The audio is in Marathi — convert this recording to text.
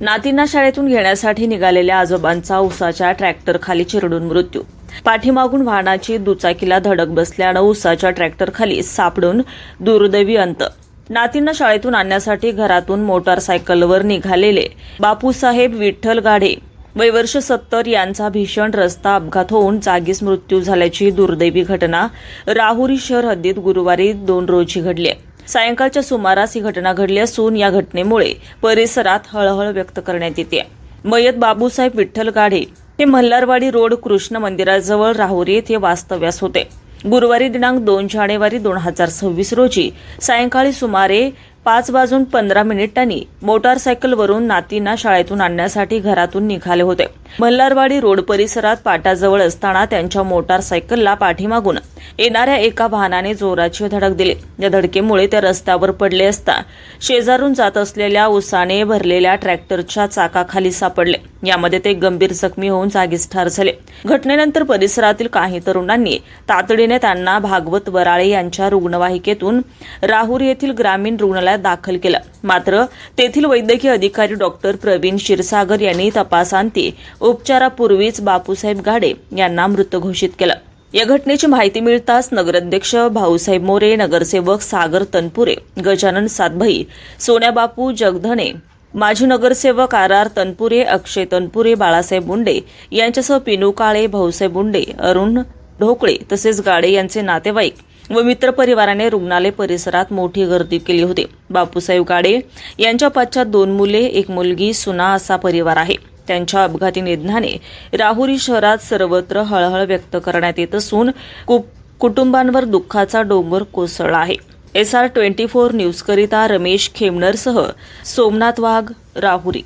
नातींना शाळेतून घेण्यासाठी निघालेल्या आजोबांचा उसाच्या ट्रॅक्टरखाली चिरडून मृत्यू. पाठीमागून वाहनाची दुचाकीला धडक बसल्यानं उसाच्या ट्रॅक्टरखाली सापडून दुर्दैवी अंत. नातींना शाळेतून आणण्यासाठी घरातून मोटारसायकलवर निघालेले बापूसाहेब विठ्ठल गाढे. वय वर्ष सत्तर यांचा भीषण रस्ता अपघात होऊन जागीच मृत्यू झाल्याची दुर्दैवी घटना राहुरी शहर हद्दीत गुरुवारी दोन रोजी घडली आहे. सायंकाळच्या सुमारास ही घटना घडली असून या घटनेमुळे परिसरात हळहळ व्यक्त करण्यात येते. मयत बाबूसाहेब विठ्ठल गाढे हे मल्हारवाडी रोड कृष्ण मंदिराजवळ राहुरी येथे वास्तव्यास होते. गुरुवारी दिनांक दोन जानेवारी दोन हजार सव्वीस रोजी सायंकाळी सुमारे पाच वाजून पंधरा मिनिटांनी मोटारसायकलवरून नातींना शाळेतून आणण्यासाठी घरातून निघाले होते. मल्हारवाडी रोड परिसरात पाटाजवळ असताना त्यांच्या मोटारसायकलला पाठीमागून येणाऱ्या एका वाहनाने जोराची धडक दिली. या धडकेमुळे ते रस्त्यावर पडले असता शेजारून जात असलेल्या उसाने भरलेल्या ट्रॅक्टरच्या चाकाखाली सापडले. यामध्ये ते गंभीर जखमी होऊन जागीच ठार झाले. घटनेनंतर परिसरातील काही तरुणांनी तातडीने त्यांना भागवत वराळे यांच्या रुग्णवाहिकेतून राहुर येथील ग्रामीण रुग्णालयात दाखल केलं. मात्र तेथील वैद्यकीय अधिकारी डॉक्टर प्रवीण क्षीरसागर यांनी तपासांती उपचारापूर्वीच बापूसाहेब गाडे यांना मृत घोषित केलं. या घटनेची माहिती मिळताच नगराध्यक्ष भाऊसाहेब मोरे नगरसेवक सागर तनपुरे गजानन सातभाई सोन्याबापू जगधने माजी नगरसेवक आर आर तनपुरे अक्षय तनपुरे बाळासाहेब मुंडे यांच्यासह पिनू काळे भाऊसाहेब मुंडे अरुण ढोकळे तसेच गाडे यांचे नातेवाईक व मित्रपरिवाराने रुग्णालय परिसरात मोठी गर्दी केली होती. बापूसाहेब गाडे यांच्या पश्चात दोन मुले एक मुलगी सुना असा परिवार आहे. त्यांच्या अपघाती निधनाने राहुरी शहरात सर्वत्र हळहळ व्यक्त करण्यात येत असून कु- कुटुंबांवर दुःखाचा डोंगर कोसळला आहे. एस आर ट्वेंटी फोर न्यूजकरिता रमेश खेमनरसह सोमनाथ वाघ राहुरी.